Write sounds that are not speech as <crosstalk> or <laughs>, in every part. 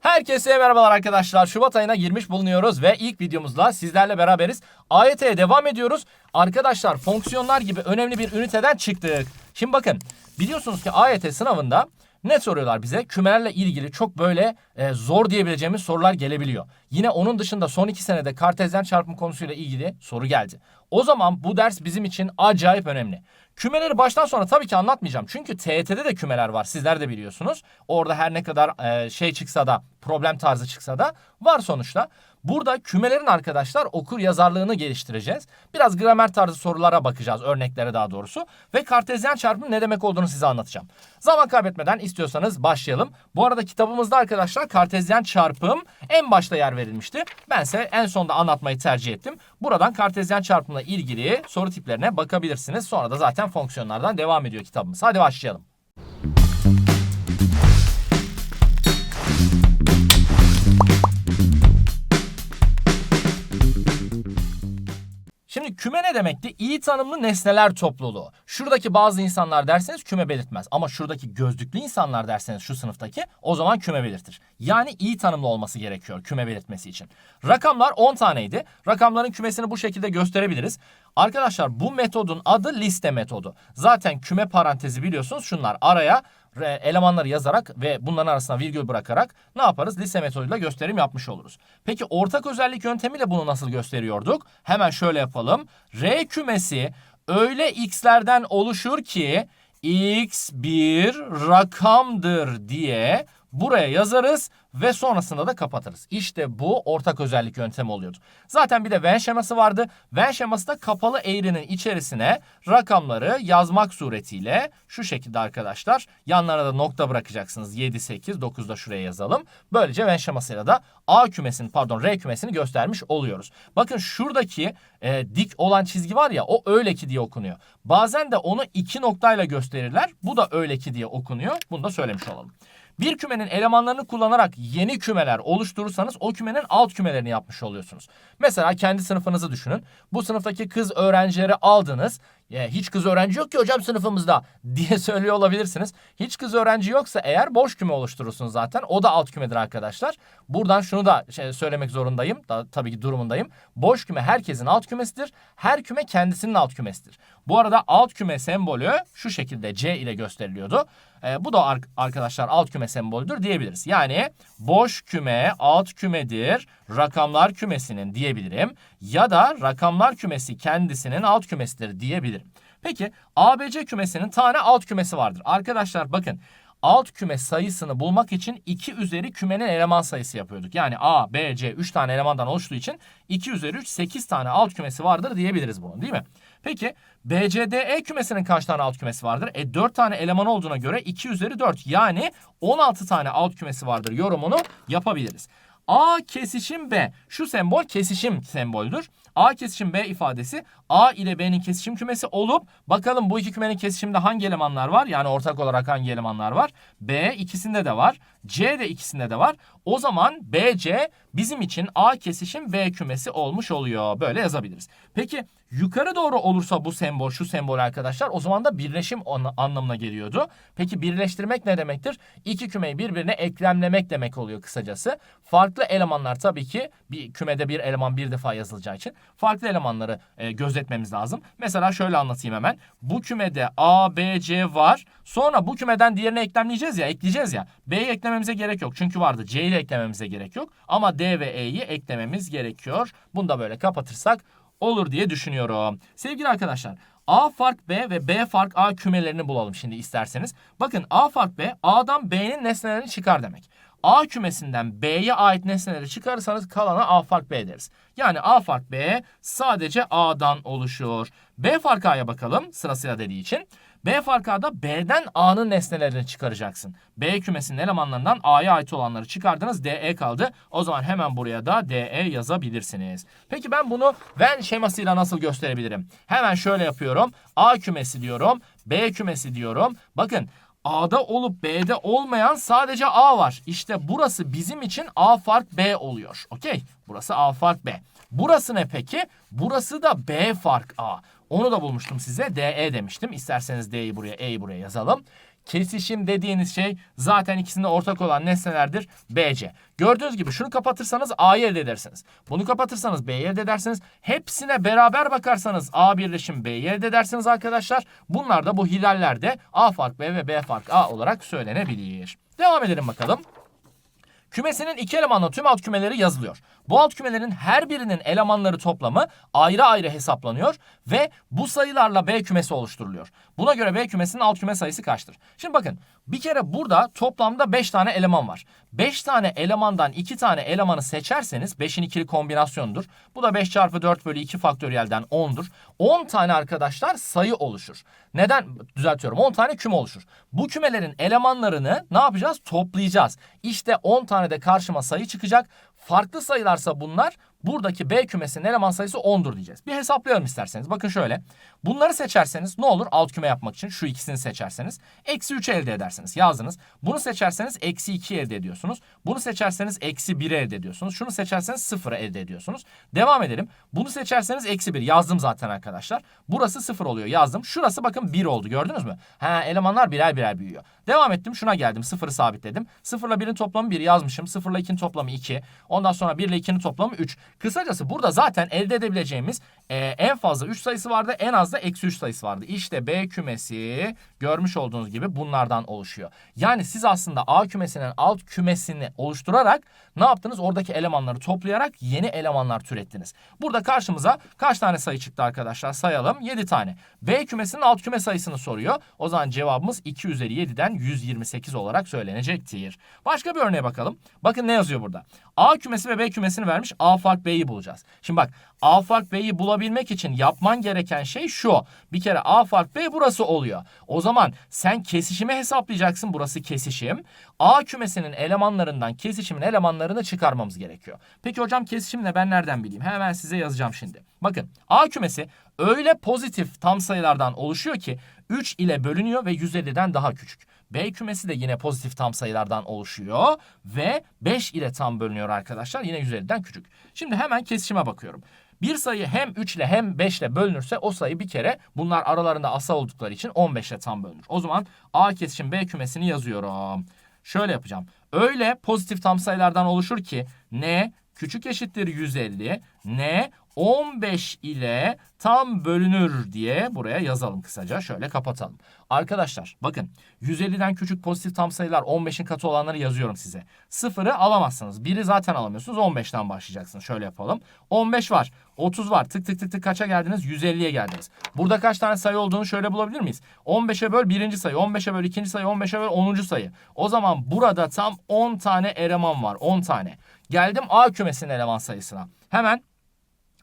Herkese merhabalar arkadaşlar. Şubat ayına girmiş bulunuyoruz ve ilk videomuzla sizlerle beraberiz. AYT'ye devam ediyoruz. Arkadaşlar fonksiyonlar gibi önemli bir üniteden çıktık. Şimdi bakın biliyorsunuz ki AYT sınavında ne soruyorlar bize? Kümelerle ilgili çok böyle e, zor diyebileceğimiz sorular gelebiliyor. Yine onun dışında son iki senede kartezyen çarpım konusuyla ilgili soru geldi. O zaman bu ders bizim için acayip önemli. Kümeleri baştan sona tabii ki anlatmayacağım. Çünkü TYT'de de kümeler var. Sizler de biliyorsunuz. Orada her ne kadar e, şey çıksa da problem tarzı çıksa da var sonuçta. Burada kümelerin arkadaşlar okur yazarlığını geliştireceğiz. Biraz gramer tarzı sorulara bakacağız. Örneklere daha doğrusu. Ve kartezyen çarpım ne demek olduğunu size anlatacağım. Zaman kaybetmeden istiyorsanız başlayalım. Bu arada kitabımızda arkadaşlar kartezyen çarpım en başta yer verilmişti. Bense en sonda anlatmayı tercih ettim. Buradan kartezyen çarpımla ilgili soru tiplerine bakabilirsiniz. Sonra da zaten fonksiyonlardan devam ediyor kitabımız. Hadi başlayalım. Küme ne demekti? İyi tanımlı nesneler topluluğu. Şuradaki bazı insanlar derseniz küme belirtmez. Ama şuradaki gözlüklü insanlar derseniz şu sınıftaki o zaman küme belirtir. Yani iyi tanımlı olması gerekiyor küme belirtmesi için. Rakamlar 10 taneydi. Rakamların kümesini bu şekilde gösterebiliriz. Arkadaşlar bu metodun adı liste metodu. Zaten küme parantezi biliyorsunuz şunlar araya elemanları yazarak ve bunların arasına virgül bırakarak ne yaparız? Liste metoduyla gösterim yapmış oluruz. Peki ortak özellik yöntemiyle bunu nasıl gösteriyorduk? Hemen şöyle yapalım. R kümesi öyle x'lerden oluşur ki x bir rakamdır diye buraya yazarız ve sonrasında da kapatırız. İşte bu ortak özellik yöntemi oluyordu. Zaten bir de Venn şeması vardı. Venn şeması da kapalı eğrinin içerisine rakamları yazmak suretiyle şu şekilde arkadaşlar yanlarına da nokta bırakacaksınız. 7, 8, 9 da şuraya yazalım. Böylece Venn şemasıyla da A kümesini pardon R kümesini göstermiş oluyoruz. Bakın şuradaki e, dik olan çizgi var ya o öyle ki diye okunuyor. Bazen de onu iki noktayla gösterirler. Bu da öyle ki diye okunuyor. Bunu da söylemiş olalım. Bir kümenin elemanlarını kullanarak yeni kümeler oluşturursanız o kümenin alt kümelerini yapmış oluyorsunuz. Mesela kendi sınıfınızı düşünün. Bu sınıftaki kız öğrencileri aldınız. Ya hiç kız öğrenci yok ki hocam sınıfımızda <laughs> diye söylüyor olabilirsiniz. Hiç kız öğrenci yoksa eğer boş küme oluşturursunuz zaten. O da alt kümedir arkadaşlar. Buradan şunu da şey söylemek zorundayım. Da, tabii ki durumundayım. Boş küme herkesin alt kümesidir. Her küme kendisinin alt kümesidir. Bu arada alt küme sembolü şu şekilde C ile gösteriliyordu. Ee, bu da ar- arkadaşlar alt küme sembolüdür diyebiliriz. Yani boş küme alt kümedir. Rakamlar kümesinin diyebilirim. Ya da rakamlar kümesi kendisinin alt kümesidir diyebilirim. Peki ABC kümesinin tane alt kümesi vardır. Arkadaşlar bakın alt küme sayısını bulmak için 2 üzeri kümenin eleman sayısı yapıyorduk. Yani A, B, C 3 tane elemandan oluştuğu için 2 üzeri 3 8 tane alt kümesi vardır diyebiliriz bunu değil mi? Peki BCDE kümesinin kaç tane alt kümesi vardır? E 4 tane eleman olduğuna göre 2 üzeri 4 yani 16 tane alt kümesi vardır yorumunu yapabiliriz. A kesişim B. Şu sembol kesişim semboldür. A kesişim B ifadesi A ile B'nin kesişim kümesi olup bakalım bu iki kümenin kesişiminde hangi elemanlar var? Yani ortak olarak hangi elemanlar var? B ikisinde de var. C de ikisinde de var. O zaman BC bizim için A kesişim B kümesi olmuş oluyor. Böyle yazabiliriz. Peki yukarı doğru olursa bu sembol şu sembol arkadaşlar o zaman da birleşim an- anlamına geliyordu. Peki birleştirmek ne demektir? İki kümeyi birbirine eklemlemek demek oluyor kısacası. Farklı elemanlar tabii ki bir kümede bir eleman bir defa yazılacağı için farklı elemanları e, gözetmemiz lazım. Mesela şöyle anlatayım hemen. Bu kümede A, B, C var. Sonra bu kümeden diğerine eklemleyeceğiz ya, ekleyeceğiz ya. B'yi eklememize gerek yok. Çünkü vardı. C ile eklememize gerek yok. Ama D ve E'yi eklememiz gerekiyor. Bunu da böyle kapatırsak olur diye düşünüyorum. Sevgili arkadaşlar A fark B ve B fark A kümelerini bulalım şimdi isterseniz. Bakın A fark B A'dan B'nin nesnelerini çıkar demek. A kümesinden B'ye ait nesneleri çıkarırsanız kalana A fark B deriz. Yani A fark B sadece A'dan oluşuyor. B fark A'ya bakalım sırasıyla dediği için. B fark A'da B'den A'nın nesnelerini çıkaracaksın. B kümesinin elemanlarından A'ya ait olanları çıkardınız. DE kaldı. O zaman hemen buraya da DE yazabilirsiniz. Peki ben bunu Venn şemasıyla nasıl gösterebilirim? Hemen şöyle yapıyorum. A kümesi diyorum. B kümesi diyorum. Bakın A'da olup B'de olmayan sadece A var. İşte burası bizim için A fark B oluyor. Okey? Burası A fark B. Burası ne peki? Burası da B fark A. Onu da bulmuştum size. DE demiştim. İsterseniz D'yi buraya, E'yi buraya yazalım. kesişim dediğiniz şey zaten ikisinde ortak olan nesnelerdir BC. Gördüğünüz gibi şunu kapatırsanız A'yı elde edersiniz. Bunu kapatırsanız B'yi elde edersiniz. Hepsine beraber bakarsanız A birleşim B'yi elde edersiniz arkadaşlar. Bunlar da bu hilallerde A fark B ve B fark A olarak söylenebilir. Devam edelim bakalım. Kümesinin iki elemanlı tüm alt kümeleri yazılıyor. Bu alt kümelerin her birinin elemanları toplamı ayrı ayrı hesaplanıyor ve bu sayılarla B kümesi oluşturuluyor. Buna göre B kümesinin alt küme sayısı kaçtır? Şimdi bakın bir kere burada toplamda 5 tane eleman var. 5 tane elemandan 2 tane elemanı seçerseniz 5'in ikili kombinasyonudur. Bu da 5 çarpı 4 bölü 2 faktöriyelden 10'dur. 10 tane arkadaşlar sayı oluşur. Neden? Düzeltiyorum 10 tane küme oluşur. Bu kümelerin elemanlarını ne yapacağız? Toplayacağız. İşte 10 tane de karşıma sayı çıkacak. Farklı sayılarsa bunlar buradaki B kümesinin eleman sayısı 10'dur diyeceğiz. Bir hesaplayalım isterseniz. Bakın şöyle. Bunları seçerseniz ne olur? Alt küme yapmak için şu ikisini seçerseniz. Eksi 3 elde edersiniz. Yazdınız. Bunu seçerseniz eksi 2 elde ediyorsunuz. Bunu seçerseniz eksi 1 elde ediyorsunuz. Şunu seçerseniz 0 elde ediyorsunuz. Devam edelim. Bunu seçerseniz eksi 1. Yazdım zaten arkadaşlar. Burası 0 oluyor. Yazdım. Şurası bakın 1 oldu. Gördünüz mü? Ha elemanlar birer birer büyüyor. Devam ettim. Şuna geldim. 0'ı sabitledim. 0 ile 1'in toplamı 1 yazmışım. 0 ile 2'nin toplamı 2. Ondan sonra 1 ile 2'nin toplamı 3. Kısacası burada zaten elde edebileceğimiz e, en fazla 3 sayısı vardı. En az da eksi 3 sayısı vardı. İşte B kümesi görmüş olduğunuz gibi bunlardan oluşuyor. Yani siz aslında A kümesinin alt kümesini oluşturarak ne yaptınız? Oradaki elemanları toplayarak yeni elemanlar türettiniz. Burada karşımıza kaç tane sayı çıktı arkadaşlar? Sayalım. 7 tane. B kümesinin alt küme sayısını soruyor. O zaman cevabımız 2 üzeri 7'den 128 olarak söylenecektir. Başka bir örneğe bakalım. Bakın ne yazıyor burada. A kümesi ve B kümesini vermiş. A fark B'yi bulacağız. Şimdi bak A fark B'yi bulabilmek için yapman gereken şey şu. Bir kere A fark B burası oluyor. O zaman sen kesişimi hesaplayacaksın. Burası kesişim. A kümesinin elemanlarından kesişimin elemanlarını çıkarmamız gerekiyor. Peki hocam kesişim ne ben nereden bileyim? Hemen size yazacağım şimdi. Bakın A kümesi öyle pozitif tam sayılardan oluşuyor ki 3 ile bölünüyor ve 150'den daha küçük. B kümesi de yine pozitif tam sayılardan oluşuyor ve 5 ile tam bölünüyor arkadaşlar. Yine 150'den küçük. Şimdi hemen kesişime bakıyorum. Bir sayı hem 3 ile hem 5 ile bölünürse o sayı bir kere bunlar aralarında asal oldukları için 15 ile tam bölünür. O zaman A kesişim B kümesini yazıyorum. Şöyle yapacağım. Öyle pozitif tam sayılardan oluşur ki n küçük eşittir 150, n 15 ile tam bölünür diye buraya yazalım kısaca. Şöyle kapatalım. Arkadaşlar bakın 150'den küçük pozitif tam sayılar 15'in katı olanları yazıyorum size. Sıfırı alamazsınız. Biri zaten alamıyorsunuz. 15'ten başlayacaksınız. Şöyle yapalım. 15 var. 30 var. Tık tık tık tık kaça geldiniz? 150'ye geldiniz. Burada kaç tane sayı olduğunu şöyle bulabilir miyiz? 15'e böl birinci sayı, 15'e böl ikinci sayı, 15'e böl 10. sayı. O zaman burada tam 10 tane eleman var. 10 tane. Geldim A kümesinin eleman sayısına. Hemen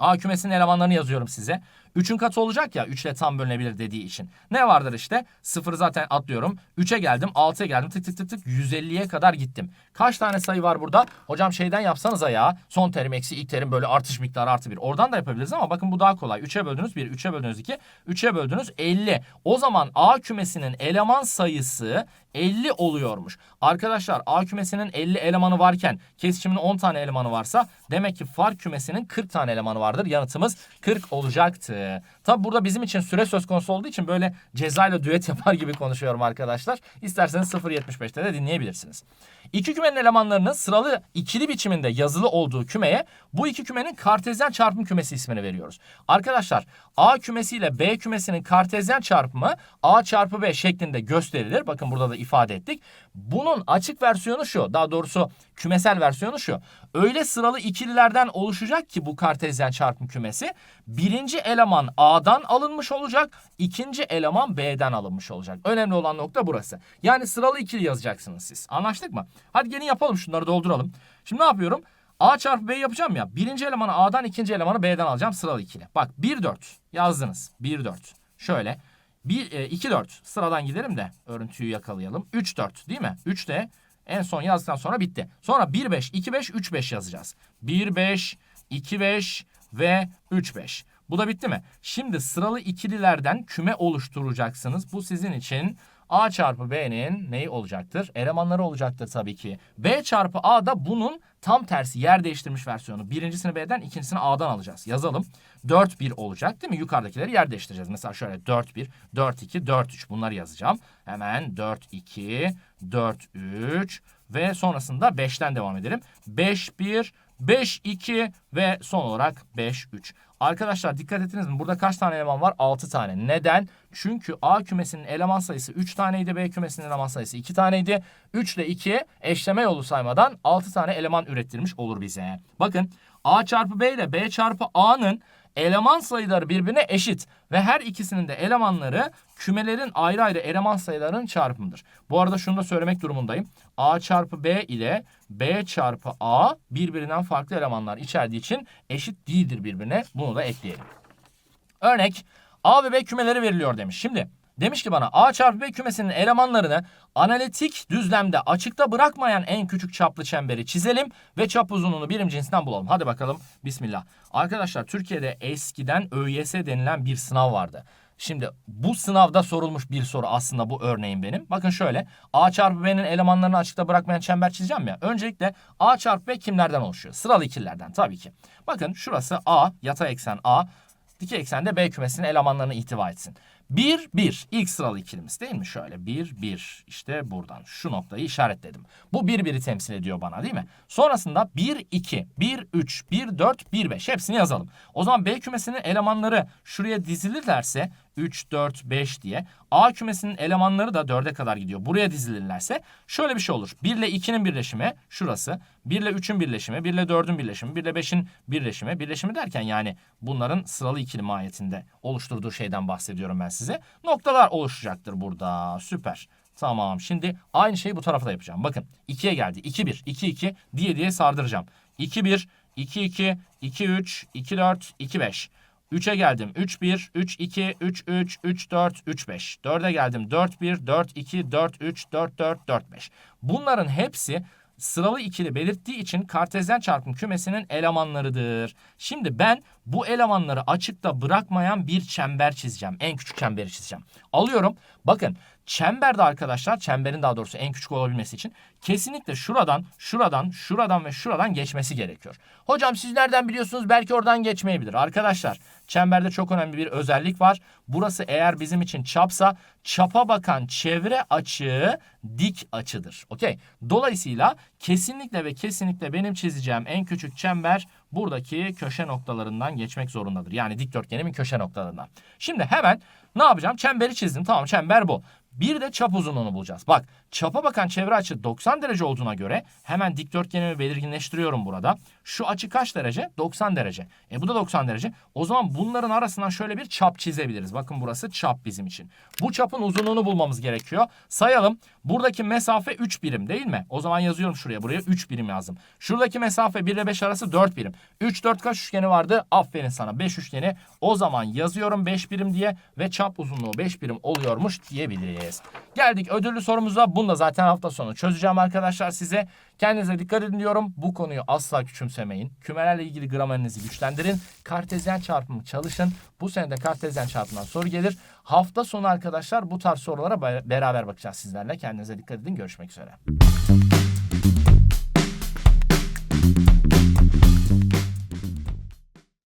A kümesinin elemanlarını yazıyorum size. 3'ün katı olacak ya 3 ile tam bölünebilir dediği için. Ne vardır işte? 0'ı zaten atlıyorum. 3'e geldim 6'ya geldim tık tık tık tık 150'ye kadar gittim. Kaç tane sayı var burada? Hocam şeyden yapsanıza ya. Son terim eksi ilk terim böyle artış miktarı artı 1. Oradan da yapabiliriz ama bakın bu daha kolay. 3'e böldünüz 1, 3'e böldünüz 2, 3'e böldünüz 50. O zaman A kümesinin eleman sayısı 50 oluyormuş. Arkadaşlar A kümesinin 50 elemanı varken kesişimin 10 tane elemanı varsa demek ki fark kümesinin 40 tane elemanı vardır. Yanıtımız 40 olacaktı. Tabi burada bizim için süre söz konusu olduğu için böyle cezayla düet <laughs> yapar gibi konuşuyorum arkadaşlar. İsterseniz 0.75'te de dinleyebilirsiniz. İki kümenin elemanlarının sıralı ikili biçiminde yazılı olduğu kümeye bu iki kümenin kartezyen çarpım kümesi ismini veriyoruz. Arkadaşlar A kümesi ile B kümesinin kartezyen çarpımı A çarpı B şeklinde gösterilir. Bakın burada da ifade ettik. Bunun açık versiyonu şu. Daha doğrusu kümesel versiyonu şu. Öyle sıralı ikililerden oluşacak ki bu kartezyen çarpım kümesi. Birinci eleman A'dan alınmış olacak. ikinci eleman B'den alınmış olacak. Önemli olan nokta burası. Yani sıralı ikili yazacaksınız siz. Anlaştık mı? Hadi gelin yapalım şunları dolduralım. Şimdi ne yapıyorum? A çarpı B yapacağım ya. Birinci elemanı A'dan, ikinci elemanı B'den alacağım sıralı ikili. Bak 1 4 yazdınız. 1 4. Şöyle 1 e, 2 4 sıradan gidelim de örüntüyü yakalayalım. 3 4 değil mi? 3 de en son yazdıktan sonra bitti. Sonra 1 5 2 5 3 5 yazacağız. 1 5 2 5 ve 3 5. Bu da bitti mi? Şimdi sıralı ikililerden küme oluşturacaksınız. Bu sizin için A çarpı B'nin neyi olacaktır? Elemanları olacaktır tabii ki. B çarpı A da bunun tam tersi yer değiştirmiş versiyonu. Birincisini B'den ikincisini A'dan alacağız. Yazalım. 4 1 olacak değil mi? Yukarıdakileri yer değiştireceğiz. Mesela şöyle 4 1, 4 2, 4 3 bunları yazacağım. Hemen 4 2, 4 3 ve sonrasında 5'ten devam edelim. 5 1, 5 2 ve son olarak 5 3. Arkadaşlar dikkat ettiniz mi? Burada kaç tane eleman var? 6 tane. Neden? Çünkü A kümesinin eleman sayısı 3 taneydi. B kümesinin eleman sayısı 2 taneydi. 3 ile 2 eşleme yolu saymadan 6 tane eleman ürettirmiş olur bize. Bakın A çarpı B ile B çarpı A'nın eleman sayıları birbirine eşit ve her ikisinin de elemanları kümelerin ayrı ayrı eleman sayılarının çarpımıdır. Bu arada şunu da söylemek durumundayım. A çarpı B ile B çarpı A birbirinden farklı elemanlar içerdiği için eşit değildir birbirine. Bunu da ekleyelim. Örnek A ve B kümeleri veriliyor demiş. Şimdi demiş ki bana A çarpı B kümesinin elemanlarını analitik düzlemde açıkta bırakmayan en küçük çaplı çemberi çizelim ve çap uzunluğunu birim cinsinden bulalım. Hadi bakalım bismillah. Arkadaşlar Türkiye'de eskiden ÖYS denilen bir sınav vardı. Şimdi bu sınavda sorulmuş bir soru aslında bu örneğin benim. Bakın şöyle A çarpı B'nin elemanlarını açıkta bırakmayan çember çizeceğim ya. Öncelikle A çarpı B kimlerden oluşuyor? Sıralı ikililerden tabii ki. Bakın şurası A yatay eksen A. Dikey eksende B kümesinin elemanlarını ihtiva etsin. 1, 1. İlk sıralı ikilimiz değil mi? Şöyle 1, 1. İşte buradan şu noktayı işaretledim. Bu 1, 1'i temsil ediyor bana değil mi? Sonrasında 1, 2, 1, 3, 1, 4, 1, 5. Hepsini yazalım. O zaman B kümesinin elemanları şuraya dizilirlerse 3, 4, 5 diye. A kümesinin elemanları da 4'e kadar gidiyor. Buraya dizilirlerse şöyle bir şey olur. 1 ile 2'nin birleşimi şurası. 1 ile 3'ün birleşimi, 1 ile 4'ün birleşimi, 1 ile 5'in birleşimi. Birleşimi derken yani bunların sıralı ikili mahiyetinde oluşturduğu şeyden bahsediyorum ben size. Noktalar oluşacaktır burada. Süper. Tamam. Şimdi aynı şeyi bu tarafa da yapacağım. Bakın 2'ye geldi. 2 1, 2 2 diye diye sardıracağım. 2 1, 2 2, 2 3, 2 4, 2 5. 3'e geldim. 3 1, 3 2, 3 3, 3 4, 3 5. 4'e geldim. 4 1, 4 2, 4 3, 4 4, 4 5. Bunların hepsi sıralı ikili belirttiği için kartezyen çarpım kümesinin elemanlarıdır. Şimdi ben bu elemanları açıkta bırakmayan bir çember çizeceğim. En küçük çemberi çizeceğim. Alıyorum. Bakın çemberde arkadaşlar çemberin daha doğrusu en küçük olabilmesi için kesinlikle şuradan, şuradan, şuradan ve şuradan geçmesi gerekiyor. Hocam siz nereden biliyorsunuz? Belki oradan geçmeyebilir. Arkadaşlar çemberde çok önemli bir özellik var. Burası eğer bizim için çapsa çapa bakan çevre açığı dik açıdır. Okey. Dolayısıyla kesinlikle ve kesinlikle benim çizeceğim en küçük çember buradaki köşe noktalarından geçmek zorundadır. Yani dikdörtgenimin köşe noktalarından. Şimdi hemen ne yapacağım? Çemberi çizdim. Tamam çember bu. Bir de çap uzunluğunu bulacağız. Bak çapa bakan çevre açı 90 derece olduğuna göre hemen dikdörtgenimi belirginleştiriyorum burada. Şu açı kaç derece? 90 derece. E bu da 90 derece. O zaman bunların arasından şöyle bir çap çizebiliriz. Bakın burası çap bizim için. Bu çapın uzunluğunu bulmamız gerekiyor. Sayalım. Buradaki mesafe 3 birim değil mi? O zaman yazıyorum şuraya. Buraya 3 birim yazdım. Şuradaki mesafe 1 ile 5 arası 4 birim. 3 4 kaç üçgeni vardı? Aferin sana 5 üçgeni. O zaman yazıyorum 5 birim diye ve çap uzunluğu 5 birim oluyormuş diyebiliriz. Geldik ödüllü sorumuza. Bunu da zaten hafta sonu çözeceğim arkadaşlar size. Kendinize dikkat edin diyorum. Bu konuyu asla küçümsemeyin. Kümelerle ilgili gramerinizi güçlendirin. Kartezyen çarpımı çalışın. Bu sene de kartezyen çarpımından soru gelir. Hafta sonu arkadaşlar bu tarz sorulara beraber bakacağız sizlerle. Kendinize dikkat edin. Görüşmek üzere.